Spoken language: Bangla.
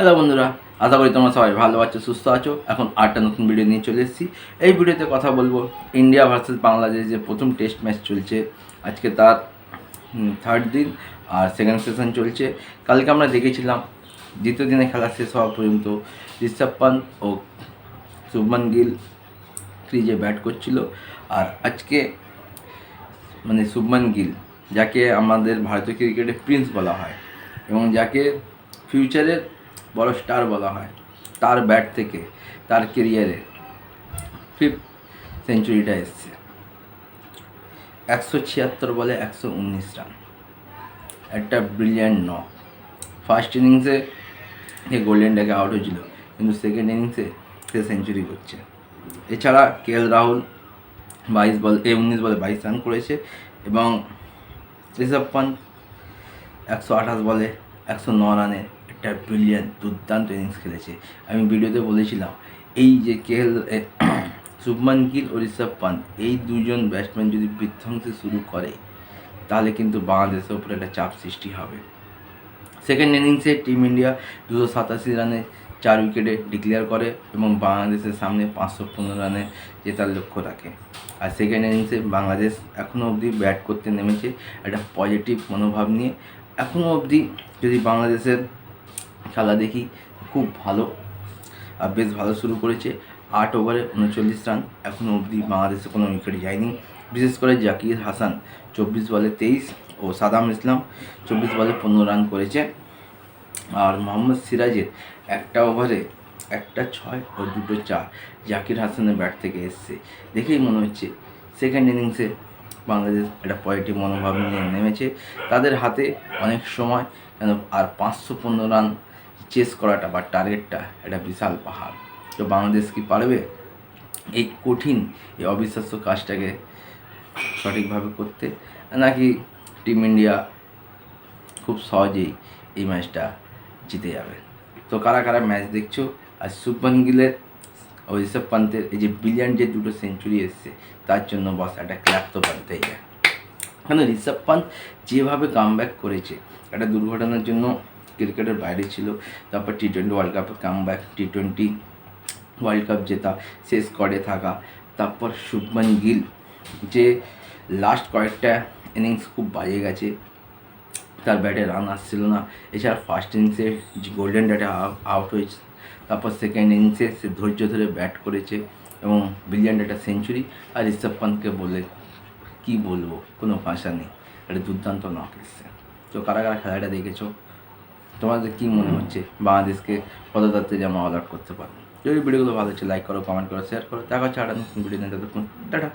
হ্যালো বন্ধুরা, আশা করি তোমরা সবাই ভালো আছো, সুস্থ আছো। এখন আটটা নতুন ভিডিও নিয়ে চলে এসেছি। এই ভিডিওতে কথা বলব ইন্ডিয়া ভার্সেস বাংলাদেশ যে প্রথম টেস্ট ম্যাচ চলছে। আজকে তার থার্ড দিন আর সেকেন্ড সেশন চলছে। কালকে আমরা দেখেছিলাম দ্বিতীয় দিনে খেলা শেষ হওয়া পর্যন্ত ঋষভ পান্ত ও শুভমান গিল ক্রিজে ব্যাট করছিল। আর আজকে মানে শুভমান গিল, যাকে আমাদের ভারতীয় ক্রিকেটে প্রিন্স বলা হয় এবং যাকে ফিউচারের বড় স্টার বলা হয়। তার ব্যাট থেকে তার কেরিয়ারে ফিফথ সেঞ্চুরিটা এসছে। একশো ছিয়াত্তর বলে একশো উনিশ রান একটা ব্রিলিয়ান্ট ন ফার্স্ট ইনিংসে সে গোল্ডেন ডেকে আউট হয়েছিল, কিন্তু সেকেন্ড ইনিংসে সে সেঞ্চুরি করছে। এছাড়া কে এল রাহুল বাইশ বল, এ উনিশ বলে বাইশ রান করেছে এবং ঋষভ পান্ত একশো আঠাশ বলে একশো ন রানে একটা ব্রিলিয়ান দুর্দান্ত ইনিংস খেলেছে। আমি ভিডিওতে বলেছিলাম, এই যে কেএল শুভমান গিল ও ঋষভ পান্ত, এই দুজন ব্যাটসম্যান যদি বিধ্বংসী শুরু করে, তাহলে কিন্তু বাংলাদেশের উপরে একটা চাপ সৃষ্টি হবে। সেকেন্ড ইনিংসে টিম ইন্ডিয়া দুশো সাতাশি রানে চার উইকেটে ডিক্লেয়ার করে এবং বাংলাদেশের সামনে পাঁচশো পনেরো রানে জেতার লক্ষ্য রাখে। আর সেকেন্ড ইনিংসে বাংলাদেশ এখনও অবধি ব্যাট করতে নেমেছে, একটা পজিটিভ মনোভাব নিয়ে। এখনও অবধি যদি বাংলাদেশের খেলা দেখি, খুব ভালো। আর বেশ ভালো শুরু করেছে। আট ওভারে উনচল্লিশ রান। এখনও অবধি বাংলাদেশে কোনো উইকেট যায়নি। বিশেষ করে জাকির হাসান, চব্বিশ বলে তেইশ ও সাদাম ইসলাম চব্বিশ বলে পনেরো রান করেছে। আর মোহাম্মদ সিরাজের একটা ওভারে একটা ছয় ও দুটো চার জাকির হাসানের ব্যাট থেকে এসছে। দেখেই মনে হচ্ছে সেকেন্ড ইনিংসে বাংলাদেশ একটা পজিটিভ মনোভাব নিয়ে নেমেছে। তাদের হাতে অনেক সময় আর পাঁচশো পনেরো রান চেস করাটা বা টার্গেটটা একটা বিশাল পাহাড়। তো বাংলাদেশ কি পারবে? এই কঠিন, এই অবিশ্বাস্য কাজটাকে সঠিকভাবে করতে? নাকি টিম ইন্ডিয়া খুব সহজেই এই ম্যাচটা জিতে যাবে? তো কারা কারা ম্যাচ দেখছ? আর শুভমান গিলের ও ঋষভ পান্তের এই যে বিলিয়ন যে দুটো সেঞ্চুরি এসছে, তার জন্য বস একটা ক্ল্যাপ তো বানতেই যায় কেন ঋষভ পান্ত যেভাবে কাম করেছে, একটা দুর্ঘটনার জন্য ক্রিকেটের বাইরে ছিল। তারপর টি টোয়েন্টি ওয়ার্ল্ড কাপে come back T twenty world cup জেতা, শেষ করে থাকা। তারপর শুভমান গিল, যে লাস্ট কয়েকটা ইনিংস খুব বাজে গেছে। তার ব্যাটে রান আসছিল না। এছাড়া ফার্স্ট ইনিংসে গোল্ডেন ডেটে আউট হয়েছে। তারপর সেকেন্ড ইনিংসে সে ধৈর্য ধরে ব্যাট করেছে এবং বিলিয়ন একটা সেঞ্চুরি আর ঋষভ পান্তকে বলে, কি বলব? কোনো ভাষা নেই। একটা দুর্দান্ত নক এসছে। তো কারা কারা খেলাটা দেখেছ? তোমাদের কী মনে হচ্ছে? বাংলাদেশকে কত যেন অর্ডার করতে পারব যদি ভিডিওগুলো ভালো হচ্ছে লাইক করো কমেন্ট করো শেয়ার করো। দেখা হচ্ছে আবার নতুন ভিডিও নিয়ে টাটা।